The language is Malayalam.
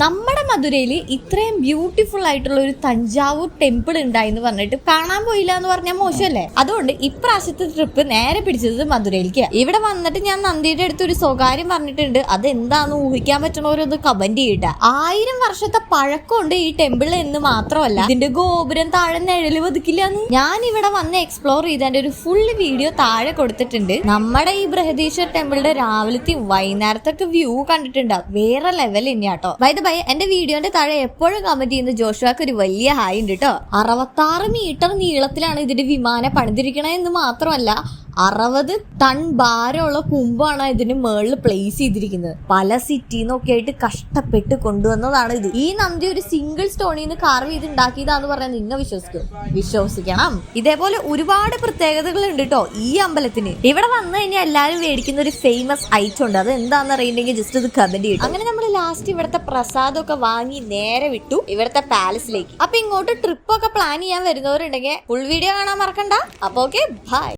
നമ്മുടെ മധുരയിൽ ഇത്രയും ബ്യൂട്ടിഫുൾ ആയിട്ടുള്ള ഒരു തഞ്ചാവൂർ ടെമ്പിൾ ഉണ്ടായിന്ന് പറഞ്ഞിട്ട് കാണാൻ പോയില്ല എന്ന് പറഞ്ഞാൽ മോശമല്ലേ? അതുകൊണ്ട് ഇപ്രാവശ്യത്തെ ട്രിപ്പ് നേരെ പിടിച്ചത് മധുരയിലേക്ക്. ഇവിടെ വന്നിട്ട് ഞാൻ നന്ദിയുടെ അടുത്ത് ഒരു സ്വകാര്യം പറഞ്ഞിട്ടുണ്ട്. അത് എന്താന്ന് ഊഹിക്കാൻ പറ്റണവരൊന്ന് കമന്റ് ചെയ്യട്ടെ. ആയിരം വർഷത്തെ പഴക്കമുണ്ട് ഈ ടെമ്പിൾ എന്ന് മാത്രമല്ല ഇതിന്റെ ഗോപുരം താഴെ നിഴൽ ഒതുക്കില്ലാന്ന് ഞാൻ ഇവിടെ വന്ന് എക്സ്പ്ലോർ ചെയ്തതിന്റെ ഒരു ഫുൾ വീഡിയോ താഴെ കൊടുത്തിട്ടുണ്ട്. നമ്മുടെ ഈ ബൃഹദീശ്വർ ടെമ്പിളിന്റെ രാവിലത്തെയും വൈകുന്നേരത്തൊക്കെ വ്യൂ കണ്ടിട്ടുണ്ട്. വേറെ ലെവൽ തന്നെയാട്ടോ. വൈദ ഭയ എന്റെ വീഡിയോന്റെ താഴെ എപ്പോഴും കമന്റ് ചെയ്യുന്ന ജോഷുവാക്ക് ഒരു വലിയ ഹായ് ഉണ്ട് കേട്ടോ അറുപത്താറ് മീറ്റർ നീളത്തിലാണ് ഇതിന്റെ വിമാനം പണിതിരിക്കണേ എന്ന് മാത്രമല്ല അറുപത് ടൺ ഭാരമുള്ള കുമ്പാണ് ഇതിന് മേളിൽ പ്ലേസ് ചെയ്തിരിക്കുന്നത്. പല സിറ്റി സിറ്റിന്നൊക്കെ ആയിട്ട് കഷ്ടപ്പെട്ട് കൊണ്ടുവന്നതാണ് ഇത്. ഈ നന്ദി ഒരു സിംഗിൾ സ്റ്റോണിൽ നിന്ന് കാർവ് ചെയ്ത് ഉണ്ടാക്കിയതാന്ന് പറയാൻ നിങ്ങൾ വിശ്വസിക്കും? വിശ്വസിക്കണം. ഇതേപോലെ ഒരുപാട് പ്രത്യേകതകൾ ഉണ്ട് കേട്ടോ ഈ അമ്പലത്തിന്. ഇവിടെ വന്നു കഴിഞ്ഞാൽ എല്ലാവരും മേടിക്കുന്ന ഒരു ഫേമസ് ഐറ്റം ഉണ്ട്. അത് എന്താണെന്ന് അറിയണ്ടെങ്കിൽ ജസ്റ്റ് ഇത് കമന്റ് ചെയ്യും അങ്ങനെ നമ്മൾ ലാസ്റ്റ് ഇവിടുത്തെ പ്രസാദമൊക്കെ വാങ്ങി നേരെ വിട്ടു ഇവിടുത്തെ പാലസിലേക്ക് അപ്പൊ ഇങ്ങോട്ട് ട്രിപ്പ് ഒക്കെ പ്ലാൻ ചെയ്യാൻ വരുന്നവരുണ്ടെങ്കിൽ ഫുൾ വീഡിയോ കാണാൻ മറക്കണ്ട. അപ്പൊ ഓക്കെ ബൈ